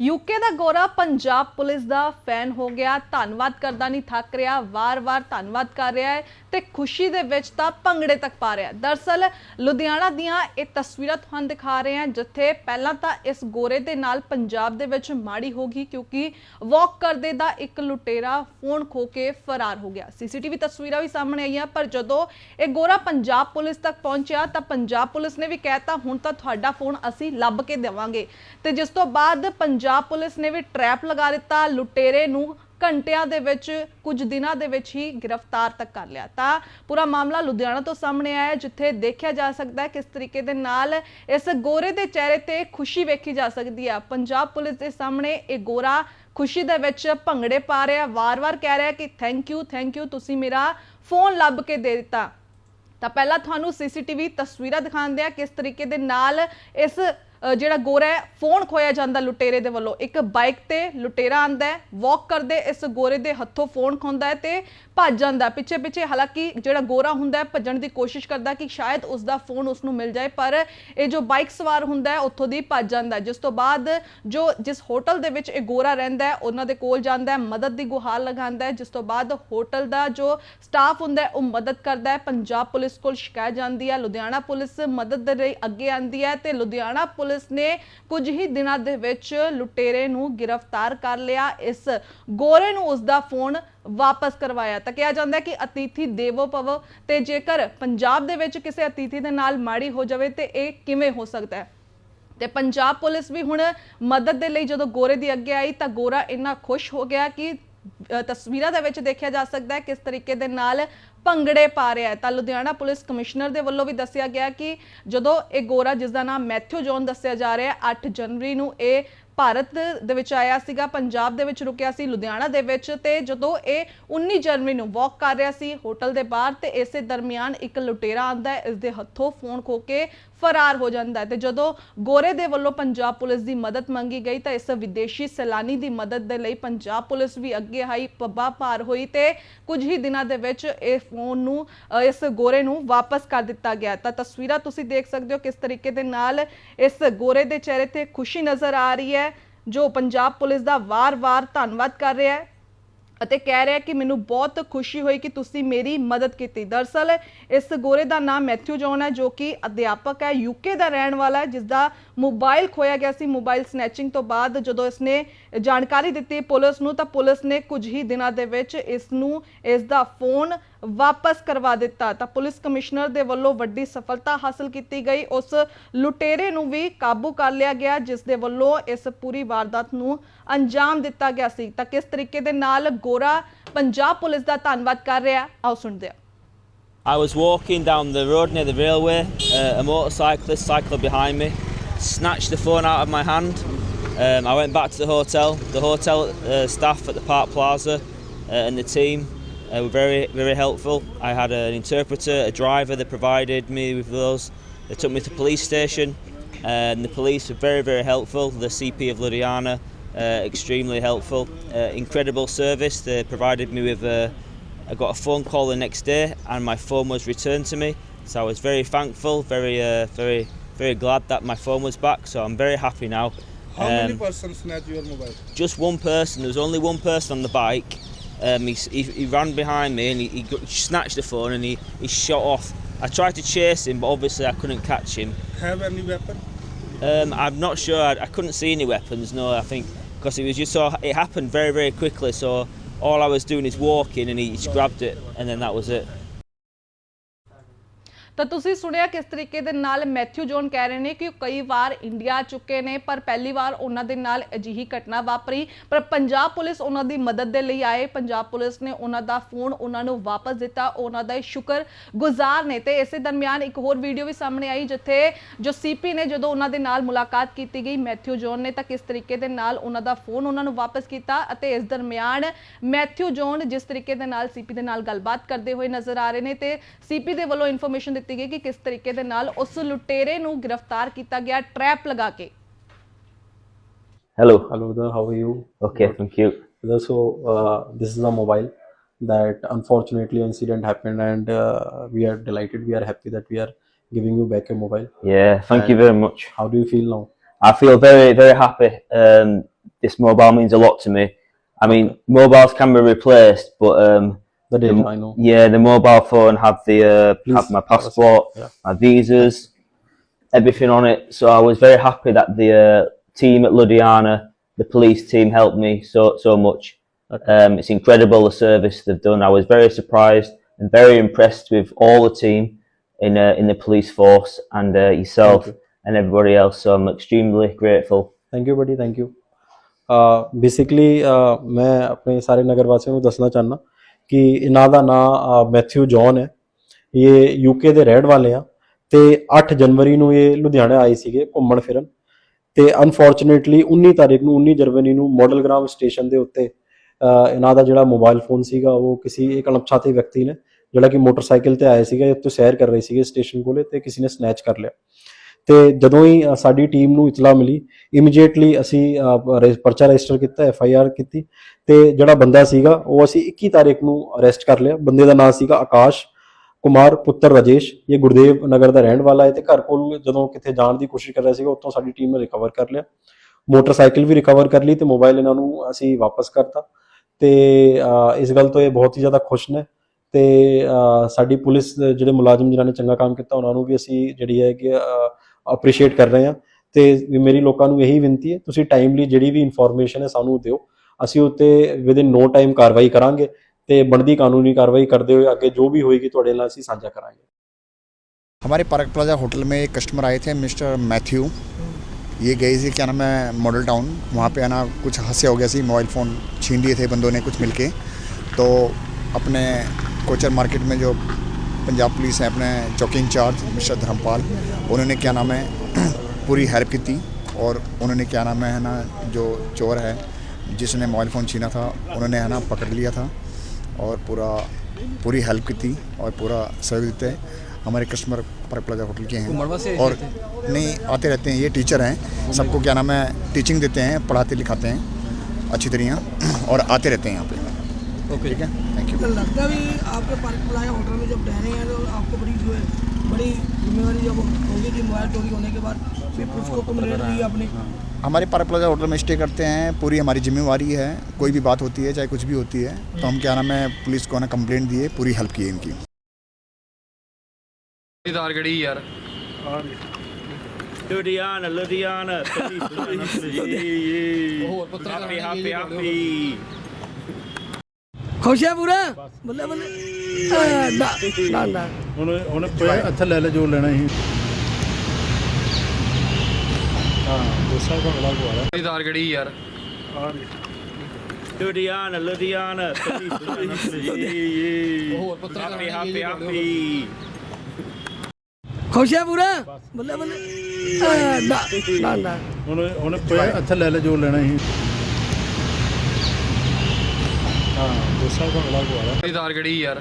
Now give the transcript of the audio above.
UK ਦਾ ਗੋਰਾ Punjab police ਦਾ ਫੈਨ ਹੋ ਗਿਆ। ਧੰਨਵਾਦ ਕਰਦਾ ਨਹੀਂ ਥੱਕ ਰਿਹਾ, ਵਾਰ-ਵਾਰ ਧੰਨਵਾਦ ਕਰ ਰਿਹਾ ਹੈ ਤੇ ਖੁਸ਼ੀ ਦੇ ਵਿੱਚ ਤਾਂ ਭੰਗੜੇ ਤੱਕ ਪਾ ਰਿਹਾ। ਹੈ। ਦਰਸਲ ਲੁਧਿਆਣਾ ਦੀਆਂ ਇਹ ਤਸਵੀਰਾਂ ਤੁਹਾਨੂੰ ਦਿਖਾ ਰਹੇ ਹਾਂ, ਜਿੱਥੇ ਪਹਿਲਾਂ ਤਾਂ ਇਸ ਗੋਰੇ ਦੇ ਨਾਲ ਪੰਜਾਬ ਦੇ ਵਿੱਚ ਮਾੜੀ ਹੋ ਗਈ ਕਿਉਂਕਿ ਵਾਕ ਕਰਦੇ ਦਾ ਇੱਕ ਲੁਟੇਰਾ ਫੋਨ ਖੋ ਕੇ ਫਰਾਰ ਹੋ ਗਿਆ। ਸੀਸੀਟੀਵੀ ਤਸਵੀਰਾਂ ਵੀ ਸਾਹਮਣੇ ਆਈਆਂ, ਪਰ ਜਦੋਂ ਇਹ ਗੋਰਾ ਪੰਜਾਬ ਪੁਲਿਸ ਤੱਕ ਪਹੁੰਚਿਆ ਤਾਂ ਪੰਜਾਬ ਪੁਲਿਸ ਨੇ ਵੀ ਕਹਿਤਾ, ਹੁਣ ਤਾਂ ਤੁਹਾਡਾ ਫੋਨ ਅਸੀਂ ਲੱਭ ਕੇ ਦੇਵਾਂਗੇ। ਤੇ ਜਿਸ ਤੋਂ ਬਾਅਦ ਪੰਜਾਬ ਪੰਜਾਬ ਪੁਲਿਸ ਨੇ ਵੀ ਟਰੈਪ ਲਗਾ ਦਿੱਤਾ। ਲੁਟੇਰੇ ਨੂੰ ਘੰਟਿਆਂ ਦੇ ਵਿੱਚ, ਕੁਝ ਦਿਨਾਂ ਦੇ ਵਿੱਚ ਹੀ ਗ੍ਰਿਫਤਾਰ ਤੱਕ ਕਰ ਲਿਆ। ਤਾਂ ਪੂਰਾ ਮਾਮਲਾ ਲੁਧਿਆਣਾ ਤੋਂ ਸਾਹਮਣੇ ਆਇਆ ਜਿੱਥੇ ਦੇਖਿਆ ਜਾ ਸਕਦਾ ਹੈ ਕਿਸ ਤਰੀਕੇ ਦੇ ਨਾਲ ਇਸ ਗੋਰੇ ਦੇ ਚਿਹਰੇ ਤੇ ਖੁਸ਼ੀ ਵੇਖੀ ਜਾ ਸਕਦੀ ਹੈ। ਪੰਜਾਬ ਪੁਲਿਸ ਦੇ ਸਾਹਮਣੇ ਇਹ ਗੋਰਾ ਖੁਸ਼ੀ ਦੇ ਵਿੱਚ ਭੰਗੜੇ ਪਾ ਰਿਹਾ, ਵਾਰ-ਵਾਰ ਕਹਿ ਰਿਹਾ ਕਿ ਥੈਂਕ ਯੂ ਥੈਂਕ ਯੂ ਤੁਸੀਂ ਮੇਰਾ ਫੋਨ ਲੱਭ ਕੇ ਦੇ ਦਿੱਤਾ। ਤਾਂ ਪਹਿਲਾਂ ਤੁਹਾਨੂੰ ਸੀਸੀਟੀਵੀ ਤਸਵੀਰਾਂ ਦਿਖਾਉਂਦੇ ਆ ਕਿਸ ਤਰੀਕੇ ਦੇ ਨਾਲ ਇਸ ਜਿਹੜਾ ਗੋਰਾ ਹੈ, ਫੋਨ ਖੋਇਆ ਜਾਂਦਾ ਲੁਟੇਰੇ ਦੇ ਵੱਲੋਂ। ਇੱਕ ਬਾਈਕ ਤੇ ਲੁਟੇਰਾ ਆਂਦਾ ਹੈ ਵਾਕ ਕਰਦੇ, ਇਸ ਗੋਰੇ ਦੇ ਹੱਥੋਂ ਫੋਨ ਖੋਂਦਾ ਹੈ ਤੇ ਭੱਜ ਜਾਂਦਾ ਪਿੱਛੇ ਪਿੱਛੇ ਹਾਲਾਂਕਿ ਜਿਹੜਾ ਗੋਰਾ ਹੁੰਦਾ ਹੈ, ਭੱਜਣ ਦੀ ਕੋਸ਼ਿਸ਼ ਕਰਦਾ ਕਿ ਸ਼ਾਇਦ ਉਸ ਦਾ ਫੋਨ ਉਸ ਨੂੰ ਮਿਲ ਜਾਏ, ਪਰ ਇਹ ਜੋ ਬਾਈਕ ਸਵਾਰ ਹੁੰਦਾ ਹੈ, ਉੱਥੋਂ ਦੀ ਭੱਜ ਜਾਂਦਾ ਜਿਸ ਤੋਂ ਬਾਅਦ ਜੋ ਜਿਸ ਹੋਟਲ ਦੇ ਵਿੱਚ ਇਹ ਗੋਰਾ ਰਹਿੰਦਾ ਹੈ, ਉਹਨਾਂ ਦੇ ਕੋਲ ਜਾਂਦਾ ਹੈ, ਮਦਦ ਦੀ ਗੁਹਾਰ ਲਗਾਉਂਦਾ ਹੈ। ਜਿਸ ਤੋਂ ਬਾਅਦ ਹੋਟਲ ਦਾ ਜੋ ਸਟਾਫ ਹੁੰਦਾ ਹੈ, ਉਹ ਮਦਦ ਕਰਦਾ ਹੈ। ਪੰਜਾਬ ਪੁਲਿਸ ਕੋਲ ਸ਼ਿਕਾਇਤ ਜਾਂਦੀ ਹੈ, ਲੁਧਿਆਣਾ ਪੁਲਿਸ ਮਦਦ ਦੇ ਲਈ ਅੱਗੇ ਆਂਦੀ ਹੈ ਤੇ ਲੁਧਿਆਣਾ ਪੁਲਿਸ ਨੇ ਕੁਝ ਹੀ ਦਿਨਾਂ ਦੇ ਵਿੱਚ ਲੁਟੇਰੇ ਨੂੰ ਗ੍ਰਿਫਤਾਰ ਕਰ ਲਿਆ। ਇਸ ਗੋਰੇ ਨੂੰ ਉਸ ਦਾ ਫੋਨ ਵਾਪਸ ਕਰਵਾਇਆ ਤਾਂ ਕਿਹਾ ਜਾਂਦਾ ਕਿ ਅਤੀਥੀ ਦੇਵੋ ਭਵ ਤੇ ਜੇਕਰ ਪੰਜਾਬ ਦੇ ਵਿੱਚ ਕਿਸੇ ਅਤੀਥੀ ਦੇ ਨਾਲ ਮਾੜੀ ਹੋ ਜਾਵੇ ਤੇ ਇਹ ਕਿਵੇਂ ਹੋ ਸਕਦਾ ਹੈ? ਤੇ ਪੰਜਾਬ ਪੁਲਿਸ ਵੀ ਹੁਣ ਮਦਦ ਦੇ ਲਈ ਜਦੋਂ ਗੋਰੇ ਦੀ ਅੱਗੇ ਆਈ ਤਾਂ ਗੋਰਾ ਇੰਨਾ ਖੁਸ਼ ਹੋ ਗਿਆ ਕਿ ਤਸਵੀਰਾਂ ਦੇ ਵਿੱਚ ਦੇਖਿਆ ਜਾ ਸਕਦਾ ਹੈ ਕਿਸ ਤਰੀਕੇ ਦੇ ਨਾਲ ਭੰਗੜੇ ਪਾ ਰਿਹਾ ਹੈ। ਤਾਂ ਲੁਧਿਆਣਾ ਪੁਲਿਸ ਕਮਿਸ਼ਨਰ ਦੇ ਵੱਲੋਂ ਵੀ ਦੱਸਿਆ ਗਿਆ ਕਿ ਜਦੋਂ ਇਹ ਗੋਰਾ, ਜਿਸ ਦਾ ਨਾਮ ਮੈਥਿਊ ਜੌਨ ਦੱਸਿਆ ਜਾ ਰਿਹਾ ਹੈ 8 ਜਨਵਰੀ ਨੂੰ ਇਹ ਭਾਰਤ ਦੇ ਵਿੱਚ ਆਇਆ ਸੀਗਾ, ਪੰਜਾਬ ਦੇ ਵਿੱਚ ਰੁਕਿਆ ਸੀ, ਲੁਧਿਆਣਾ ਦੇ ਵਿੱਚ ਤੇ ਜਦੋਂ ਇਹ 19 ਜਨਵਰੀ ਨੂੰ ਵਾਕ ਕਰ ਰਿਹਾ ਸੀ ਹੋਟਲ ਦੇ ਬਾਹਰ ਤੇ ਇਸੇ ਦਰਮਿਆਨ ਇੱਕ ਲੁਟੇਰਾ ਆਂਦਾ ਹੈ, ਇਸ ਦੇ ਹੱਥੋਂ ਫੋਨ ਖੋ ਕੇ ਫਰਾਰ ਹੋ ਜਾਂਦਾ ਹੈ। ਤੇ ਜਦੋਂ ਗੋਰੇ ਦੇ ਵੱਲੋਂ ਪੰਜਾਬ ਪੁਲਿਸ ਦੀ ਮਦਦ ਮੰਗੀ ਗਈ ਤਾਂ ਇਸ ਵਿਦੇਸ਼ੀ ਸੈਲਾਨੀ ਦੀ ਮਦਦ ਦੇ ਲਈ ਪੰਜਾਬ ਪੁਲਿਸ ਵੀ ਅੱਗੇ ਆਈ, ਪੱਬਾ ਭਾਰ ਹੋਈ ਤੇ ਕੁਝ ਹੀ ਦਿਨਾਂ ਦੇ ਵਿੱਚ ਇਹ ਫੋਨ ਨੂੰ ਇਸ ਗੋਰੇ ਨੂੰ ਵਾਪਸ ਕਰ ਦਿੱਤਾ ਗਿਆ। ਤਾਂ ਤਸਵੀਰਾਂ ਤੁਸੀਂ ਦੇਖ ਸਕਦੇ ਹੋ ਕਿਸ ਤਰੀਕੇ ਦੇ ਨਾਲ ਇਸ ਗੋਰੇ ਦੇ ਚਿਹਰੇ ਤੇ ਖੁਸ਼ੀ ਨਜ਼ਰ ਆ ਰਹੀ ਹੈ, ਜੋ ਪੰਜਾਬ ਪੁਲਿਸ ਦਾ ਵਾਰ-ਵਾਰ ਧੰਨਵਾਦ ਕਰ ਰਿਹਾ ਹੈ। ਅਤੇ ਕਹਿ ਰਿਹਾ ਕਿ ਮੈਨੂੰ ਬਹੁਤ ਖੁਸ਼ੀ ਹੋਈ ਕਿ ਤੁਸੀਂ ਮੇਰੀ ਮਦਦ ਕੀਤੀ। ਦਰਸਲ, ਇਸ ਗੋਰੇ ਦਾ ਨਾਮ ਮੈਥਿਊ ਜੌਨ ਹੈ, ਜੋ ਕਿ ਅਧਿਆਪਕ ਹੈ ਯੂਕੇ ਦਾ ਰਹਿਣ ਵਾਲਾ ਹੈ ਜਿਸ ਦਾ ਮੋਬਾਈਲ ਖੋਇਆ ਗਿਆ ਸੀ ਮੋਬਾਈਲ ਸਨੈਚਿੰਗ ਤੋਂ ਬਾਅਦ। ਜਦੋਂ ਇਸਨੇ ਜਾਣਕਾਰੀ ਦਿੱਤੀ ਪੁਲਿਸ ਨੂੰ, ਤਾਂ ਪੁਲਿਸ ਨੇ ਕੁਝ ਹੀ ਦਿਨਾਂ ਦੇ ਵਿੱਚ ਇਸ ਨੂੰ ਇਸ ਦਾ ਫੋਨ ਵਾਪਸ ਕਰਵਾ ਦਿੱਤਾ ਤਾਂ ਪੁਲਿਸ ਕਮਿਸ਼ਨਰ ਦੇ ਵੱਲੋਂ ਵੱਡੀ ਸਫਲਤਾ ਹਾਸਲ ਕੀਤੀ ਗਈ ਉਸ ਲੁਟੇਰੇ ਨੂੰ ਵੀ ਕਾਬੂ ਕਰ ਲਿਆ ਗਿਆ ਜਿਸ ਦੇ ਵੱਲੋਂ ਇਸ ਪੂਰੀ ਵਾਰਦਾਤ ਨੂੰ ਅੰਜਾਮ ਦਿੱਤਾ ਗਿਆ ਸੀ ਤਾਂ ਕਿਸ ਤਰੀਕੇ ਦੇ ਨਾਲ ਗੋਰਾ ਪੰਜਾਬ ਪੁਲਿਸ ਦਾ ਧੰਨਵਾਦ ਕਰ ਰਿਹਾ ਆਓ ਸੁਣਦੇ ਹਾਂ I was walking down the road near the railway. Uh, a motorcyclist cycled behind me, snatched the phone out of my hand. Um, I went back to the hotel. The hotel uh, staff at the Park Plaza uh, and the team uh, were very, very helpful. I had an interpreter, a driver. that provided me with those. They took me to the police station, and the police were very, very helpful. The CP of Ludhiana, uh, extremely helpful. Uh, incredible service. They provided me with. Uh, I got a phone call the next day, and my phone was returned to me. So I was very thankful, very, uh, very, very glad that my phone was back. So I'm very happy now. How many Um, persons snatched your mobile? just one person. There was only one person on the bike. Um, he, he, he ran behind me and he, he got- snatched the phone and he, he shot off. I tried to chase him, but obviously I couldn't catch him. Have any weapon? Um, I'm not sure. I, I couldn't see any weapons. No, I think because it was just so it happened very very quickly. So all I was doing is walking and he just grabbed it and then that was it. ਤਾਂ ਤੁਸੀਂ ਸੁਣਿਆ ਕਿਸ ਤਰੀਕੇ ਦੇ ਨਾਲ Matthew zone ਕਹਿ ਰਹੇ ਨੇ ਕਿ ਕਈ ਵਾਰ ਇੰਡੀਆ ਆ ਚੁੱਕੇ ਨੇ, ਪਰ ਪਹਿਲੀ ਵਾਰ ਉਹਨਾਂ ਦੇ ਨਾਲ ਅਜਿਹੀ ਘਟਨਾ ਵਾਪਰੀ। ਪਰ ਪੰਜਾਬ ਪੁਲਿਸ ਉਹਨਾਂ ਦੀ ਮਦਦ ਦੇ ਲਈ ਆਏ। ਪੰਜਾਬ ਪੁਲਿਸ ਨੇ ਉਹਨਾਂ ਦਾ ਫੋਨ ਉਹਨਾਂ ਨੂੰ ਵਾਪਸ ਦਿੱਤਾ। ਉਹਨਾਂ ਦਾ ਸ਼ੁਕਰ ਗੁਜ਼ਾਰ ਨੇ। ਤੇ ਇਸੇ ਦਰਮਿਆਨ ਇੱਕ ਹੋਰ ਵੀਡੀਓ ਵੀ ਸਾਹਮਣੇ ਆਈ, ਜਿੱਥੇ ਜੋ ਸੀਪੀ ਨੇ ਜਦੋਂ ਉਹਨਾਂ ਦੇ ਨਾਲ ਮੁਲਾਕਾਤ ਕੀਤੀ ਗਈ ਮੈਥਿਊ ਜੋਨ ਨੇ, ਤਾਂ ਕਿਸ ਤਰੀਕੇ ਦੇ ਨਾਲ ਉਹਨਾਂ ਦਾ ਫੋਨ ਉਹਨਾਂ ਨੂੰ ਵਾਪਸ ਕੀਤਾ ਅਤੇ ਇਸ ਦਰਮਿਆਨ ਮੈਥਿਊ ਜੋਨ ਜਿਸ ਤਰੀਕੇ ਦੇ ਨਾਲ ਸੀਪੀ ਦੇ ਨਾਲ ਗੱਲਬਾਤ ਕਰਦੇ ਹੋਏ ਨਜ਼ਰ ਆ ਰਹੇ ਨੇ। ਤੇ ਸੀਪੀ ਦੇ ਵੱਲੋਂ ਇਨਫੋਰਮੇਸ਼ਨ ਦਿੱਤੀ ਗਈ ਕਿ ਕਿਸ ਤਰੀਕੇ ਦੇ ਨਾਲ ਉਸ ਲੁਟੇਰੇ ਨੂੰ ਗ੍ਰਿਫਤਾਰ ਕੀਤਾ ਗਿਆ ਟਰੈਪ ਲਗਾ ਕੇ Hello. Hello there, how are you? Okay, thank you. There, So uh, this is a mobile that unfortunately incident happened and uh, we are delighted, we are happy that we are giving you back your mobile. Yeah, thank you And- very much. How do you feel now? I feel very, very happy. Um, this mobile means a lot to me. I mean, mobiles can be replaced, but um, The I know. Yeah, the mobile phone had the uh, my passport, yeah. my visas, everything on it. So I was very happy that the uh, team at Ludiana, the police team, helped me so so much. Okay. Um, it's incredible the service they've done. I was very surprised and very impressed with all the team in uh, in the police force and uh, yourself you. and everybody else. So I'm extremely grateful. Thank you, buddy. Thank you. Uh, basically uh, मैं अपने सारे नगर को दसना चाहना ਕਿ ਇਹਨਾਂ ਦਾ ਨਾਮ Matthew John ਹੈ। ਇਹ ਯੂਕੇ ਦੇ ਰਹਿਣ ਵਾਲੇ ਆ ਤੇ 8 ਜਨਵਰੀ ਨੂੰ ਇਹ ਲੁਧਿਆਣਾ ਆਏ ਸੀਗੇ ਘੁੰਮਣ ਫਿਰਨ ਤੇ ਅਨਫੋਰਚੂਨੇਟਲੀ 19 ਤਾਰੀਖ ਨੂੰ 19 ਜਨਵਰੀ ਨੂੰ ਮਾਡਲ ਗ੍ਰਾਮ ਸਟੇਸ਼ਨ ਦੇ ਉੱਤੇ ਇਹਨਾਂ ਦਾ ਜਿਹੜਾ ਮੋਬਾਈਲ ਫੋਨ ਸੀਗਾ ਉਹ ਕਿਸੇ ਇੱਕ ਅਣਪਛਾਤੇ ਵਿਅਕਤੀ ਨੇ ਜਿਹੜਾ ਕਿ ਮੋਟਰਸਾਈਕਲ ਤੇ ਆਇਆ ਸੀਗਾ ਉੱਤੇ ਸੈਰ ਕਰ ਰਹੇ ਸੀਗੇ ਸਟੇਸ਼ਨ ਕੋਲੇ ਤੇ ਕਿਸੇ ਨੇ ਸਨੈਚ ਕਰ ਲਿਆ। ਤੇ ਜਦੋਂ ਹੀ ਸਾਡੀ ਟੀਮ ਨੂੰ ਇਤਲਾ ਮਿਲੀ ਇਮੀਡੀਏਟਲੀ ਅਸੀਂ ਪਰਚਾ ਰਜਿਸਟਰ ਕੀਤਾ ਐਫ ਆਈ ਆਰ ਕੀਤੀ ਤੇ ਜਿਹੜਾ ਬੰਦਾ ਸੀਗਾ, ਉਹ ਅਸੀਂ 21 ਤਾਰੀਖ ਨੂੰ ਅਰੈਸਟ ਕਰ ਲਿਆ। ਬੰਦੇ ਦਾ ਨਾਮ ਸੀਗਾ ਆਕਾਸ਼ ਕੁਮਾਰ, ਪੁੱਤਰ ਰਾਜੇਸ਼। ਇਹ ਗੁਰਦੇਵ ਨਗਰ ਦਾ ਰਹਿਣ ਵਾਲਾ ਹੈ ਤੇ ਘਰ ਕੋਲ ਜਦੋਂ ਕਿਤੇ ਜਾਣ ਦੀ ਕੋਸ਼ਿਸ਼ ਕਰ ਰਿਹਾ ਸੀਗਾ, ਉੱਥੋਂ ਸਾਡੀ ਟੀਮ ਨੇ ਰਿਕਵਰ ਕਰ ਲਿਆ। ਮੋਟਰਸਾਈਕਲ ਵੀ ਰਿਕਵਰ ਕਰ ਲਈ ਤੇ ਮੋਬਾਈਲ ਇਹਨਾਂ ਨੂੰ ਅਸੀਂ ਵਾਪਸ ਕਰਤਾ। ਤੇ ਇਸ ਗੱਲ ਤੋਂ ਇਹ ਬਹੁਤ ਹੀ ਜ਼ਿਆਦਾ ਖੁਸ਼ ਨੇ ਤੇ ਸਾਡੀ ਪੁਲਿਸ ਜਿਹੜੇ ਮੁਲਾਜ਼ਮ ਜਿਨ੍ਹਾਂ ਨੇ ਚੰਗਾ ਕੰਮ ਕੀਤਾ, ਉਹਨਾਂ ਨੂੰ ਵੀ ਅਸੀਂ ਜਿਹੜੀ ਹੈ ਕਿ ਅਪਰੀਸ਼ੀਏਟ ਕਰ ਰਹੇ ਹਾਂ ਤੇ ਵੀ ਮੇਰੀ ਲੋਕਾਂ ਨੂੰ ਇਹੀ ਬੇਨਤੀ ਹੈ ਤੁਸੀਂ ਟਾਈਮਲੀ ਜਿਹੜੀ ਵੀ ਇਨਫੋਰਮੇਸ਼ਨ ਹੈ ਸਾਨੂੰ ਦਿਓ ਅਸੀਂ ਉੱਤੇ ਵਿਦਿਨ ਨੋ ਟਾਈਮ ਕਾਰਵਾਈ ਕਰਾਂਗੇ ਤੇ ਬਣਦੀ ਕਾਨੂੰਨੀ ਕਾਰਵਾਈ ਕਰਦੇ ਹੋਏ ਅੱਗੇ ਜੋ ਵੀ ਹੋਏਗੀ ਤੁਹਾਡੇ ਨਾਲ ਅਸੀਂ ਸਾਂਝਾ ਕਰਾਂਗੇ हमारे पार्क प्लाजा होटल में एक कस्टमर आए थे मिस्टर मैथ्यू ये गए थे क्या नाम है मॉडल टाउन वहाँ पे आना कुछ हादसा हो गया सी मोबाइल फ़ोन छीन लिए थे बंदों ने कुछ मिलके तो अपने कोचर मार्केट में जो पंजाब पुलिस है अपने चौकी इंचार्ज मिस्टर धर्मपाल। उन्होंने क्या नाम है पूरी हेल्प की थी और उन्होंने क्या नाम है ना जो चोर है जिसने मोबाइल फ़ोन छीना था उन्होंने है ना पकड़ लिया था और पूरा पूरी हेल्प की थी और पूरा सहयोग देते हैं। हमारे कस्टमर पार्क प्लाजा होटल के हैं। और नहीं आते रहते हैं ये टीचर हैं। सबको क्या नाम है टीचिंग देते हैं पढ़ाते लिखाते हैं अच्छी तरह और आते रहते हैं यहाँ पे। ओके ठीक है? थैंक यू लगता आपके पार्क होटल में जब ठहरे हैं तो आपको बड़ी जो है बड़ी जब होगी कि मोबाइल चोरी होने के बाद हाँ, तो हाँ। हमारे पार्क प्लाजा होटल में स्टे करते हैं पूरी हमारी जिम्मेवारी है कोई भी बात होती है चाहे कुछ भी होती है तो हम क्या नाम है पुलिस को ना कंप्लेंट दिए पूरी हेल्प की इनकी। लुधियाना लुधियाना ਖੁਸ਼ ਹੈ ਪੂਰਾ? ਬੱਲੇ ਬੱਲੇ। ਨਾ ਨਾ ਨਾ। ਹੁਣ ਹੁਣ ਅੱਥ ਲੈ ਲੈ ਜੋ ਲੈਣਾ ਇਹ ਖੁਸ਼ ਹੈ ਪੂਰਾ? ਬੱਲੇ ਬੱਲੇ। ਨਾ ਨਾ ਨਾ। ਹੁਣ ਹੁਣ ਅੱਥ ਲੈ ਲੈ ਜੋ ਲੈਣਾ ਇਹ ਹਾਂ ਦੋਸਤਾਂ ਦਾ ਬੜਾ ਗੁਆਰਾ ਦਾਰ ਕਿਹੜੀ ਯਾਰ।